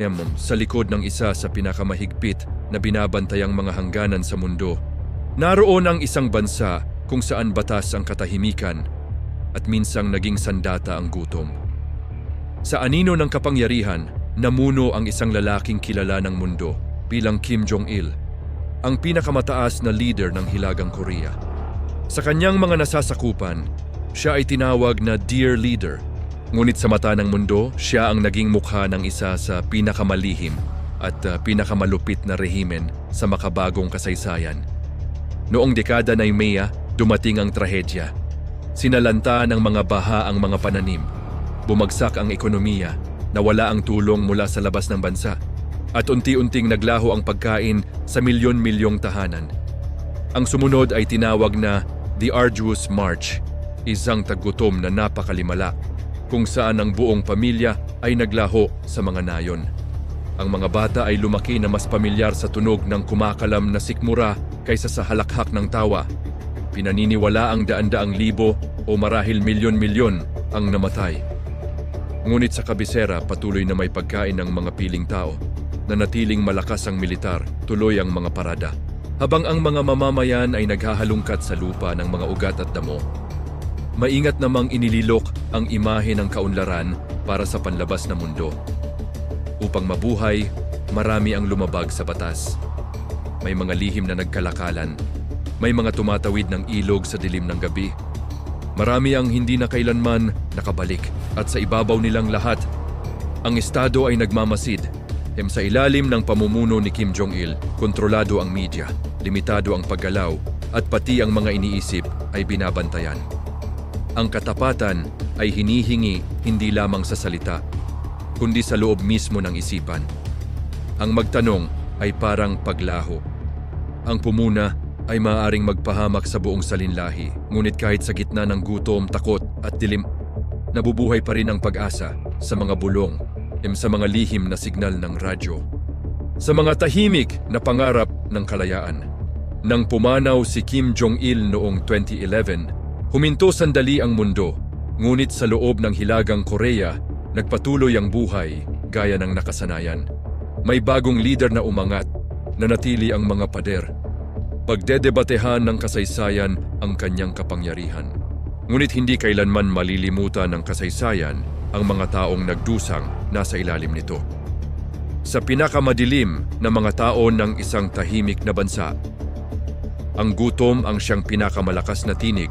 Ma'am, sa likod ng isa sa pinakamahigpit na binabantayang mga hangganan sa mundo. Naroon ang isang bansa kung saan batas ang katahimikan at minsang naging sandata ang gutom. Sa anino ng kapangyarihan, namuno ang isang lalaking kilala ng mundo bilang Kim Jong-il, ang pinakamataas na leader ng Hilagang Korea. Sa kanyang mga nasasakupan, siya ay tinawag na Dear Leader. Ngunit sa mata ng mundo, siya ang naging mukha ng isa sa pinakamalihim at uh, pinakamalupit na rehimen sa makabagong kasaysayan. Noong dekada ng Mea, dumating ang trahedya. Sinalanta ng mga baha ang mga pananim. Bumagsak ang ekonomiya, nawala ang tulong mula sa labas ng bansa, at unti-unting naglaho ang pagkain sa milyon-milyong tahanan. Ang sumunod ay tinawag na The Arduous March, isang tagutom na napakalimala, kung saan ang buong pamilya ay naglaho sa mga nayon. Ang mga bata ay lumaki na mas pamilyar sa tunog ng kumakalam na sikmura kaysa sa halakhak ng tawa. Pinaniniwala ang daan-daang libo o marahil milyon-milyon ang namatay. Ngunit sa kabisera patuloy na may pagkain ng mga piling tao na natiling malakas ang militar, tuloy ang mga parada. Habang ang mga mamamayan ay naghahalungkat sa lupa ng mga ugat at damo. Maingat namang inililok ang imahe ng kaunlaran para sa panlabas na mundo. Upang mabuhay, marami ang lumabag sa batas. May mga lihim na nagkalakalan. May mga tumatawid ng ilog sa dilim ng gabi. Marami ang hindi na kailanman nakabalik at sa ibabaw nilang lahat, ang estado ay nagmamasid. Hem sa ilalim ng pamumuno ni Kim Jong-il, kontrolado ang media, limitado ang paggalaw, at pati ang mga iniisip ay binabantayan. Ang katapatan ay hinihingi hindi lamang sa salita, kundi sa loob mismo ng isipan. Ang magtanong ay parang paglaho. Ang pumuna ay maaaring magpahamak sa buong salinlahi, ngunit kahit sa gitna ng gutom, takot at dilim, nabubuhay pa rin ang pag-asa sa mga bulong, em sa mga lihim na signal ng radyo. Sa mga tahimik na pangarap ng kalayaan. Nang pumanaw si Kim Jong-il noong 2011, huminto sandali ang mundo, ngunit sa loob ng Hilagang Korea, nagpatuloy ang buhay gaya ng nakasanayan. May bagong leader na umangat, nanatili ang mga pader. Pagdedebatehan ng kasaysayan ang kanyang kapangyarihan. Ngunit hindi kailanman malilimutan ng kasaysayan ang mga taong nagdusang nasa ilalim nito. Sa pinakamadilim na mga tao ng isang tahimik na bansa, ang gutom ang siyang pinakamalakas na tinig